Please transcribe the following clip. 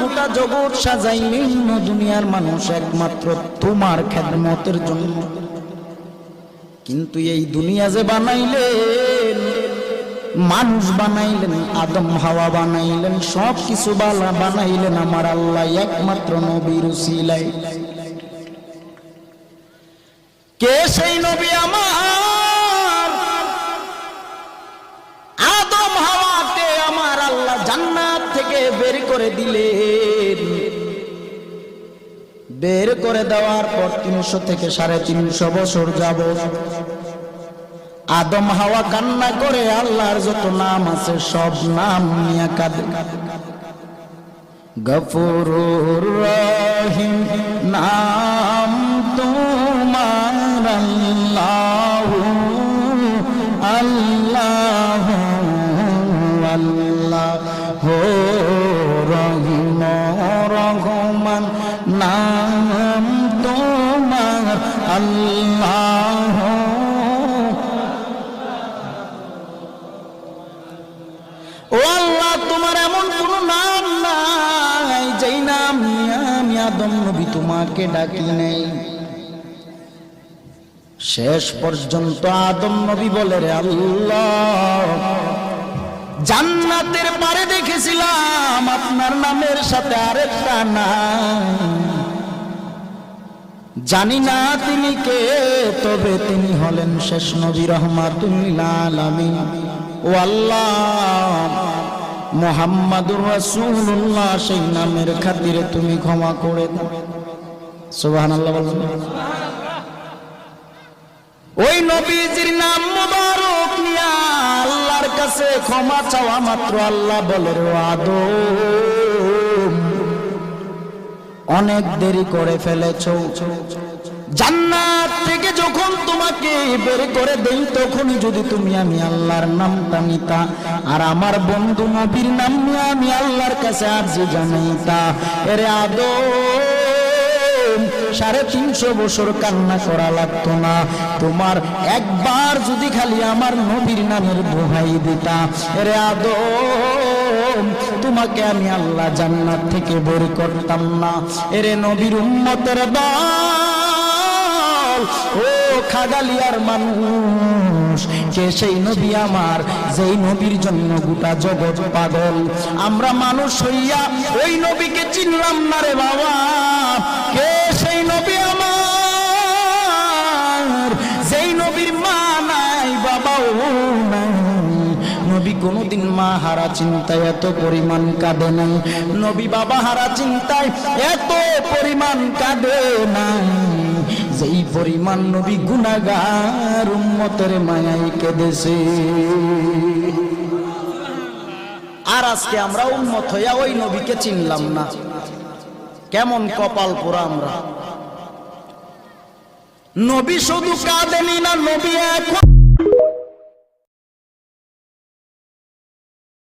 গোটা জগৎ দুনিয়ার মানুষ একমাত্র তোমার খেদমতের জন্য। কিন্তু এই দুনিয়া যে বানাইলেন, মানুষ বানাইলেন, আদম হাওয়া বানাইলেন সব কিছু বালা বানাইলেন আমার আল্লাহ একমাত্র নবীর কে সেই নবী আমার থেকে বের করে দিলেন। বের করে দেওয়ার পর তিনশো থেকে সাড়ে তিনশো বছর যাব আদম হাওয়া কান্না করে আল্লাহর যত নাম আছে সব নাম নিয়ে কাঁদে। গফুরুর নাম তোমার আল্লাহ আল্লাহ আল্লাহ। হো রহিম রহমান নাম তোমার আল্লাহ। ও আল্লাহ, তোমার এমন কোন নাম নাই যেই নাম আমি আদম নবী তোমাকে ডাকি নেই। শেষ পর্যন্ত আদম নবী বলে, রে আল্লাহ জান্নাতের পারে দেখেছিলাম আপনার নামের সাথে আরেকটা নাম। জানি না তিনি কে, তবে তিনি হলেন শেষ নবী রহমাতুল্লিল আলামিন। ও আল্লাহ, মোহাম্মদুর রাসূলুল্লাহ, সেই নামের খাতিরে তুমি ক্ষমা করে দাও। ওই নবীজির নাম মুবারক নিয়া কাছে ক্ষমা চাওয়া মাত্র আল্লাহ বলে রে অনেক দেরি করে ফেলেছো। জান্নাত থেকে যখন তোমাকে বের করে দেই, তখনই যদি তুমি আমি আল্লাহর নামটা নিতা, আর আমার বন্ধু নবীর নাম আমি আল্লাহর কাছে আর্জি জানাইতা। এরে আদম সাড়ে তিনশো বছর কান্না করা লাগতো না। তোমার একবার যদি খালি আমার নবীর নামের দোহাই দিতা। এরে আদম, তোমাকে আমি আল্লাহ জান্নাত থেকে বের করতাম না। এরে নবীর উম্মতের দল, ও খাগালিয়ার মানুষ, কে সেই নবী আমার, যেই নবীর জন্য গোটা জগৎ পাগল। আমরা মানুষ হইয়া ওই নবীকে চিনলাম না রে বাবা। কে কোনোদিন মা হারা চিন্তায় এত পরিমাণ কাঁদে নাই। নবী বাবা হারা চিন্তায় এত পরিমাণ কাঁদে নাই। যেই পরিমাণ নবী গুনাগার উম্মতের মায়াই কেঁদেছে। আর আজকে আমরা উন্মত হইয়া ওই নবীকে চিনলাম না। কেমন কপাল পোড়া আমরা। নবী শুধু কাঁদেনি না, নবী এখন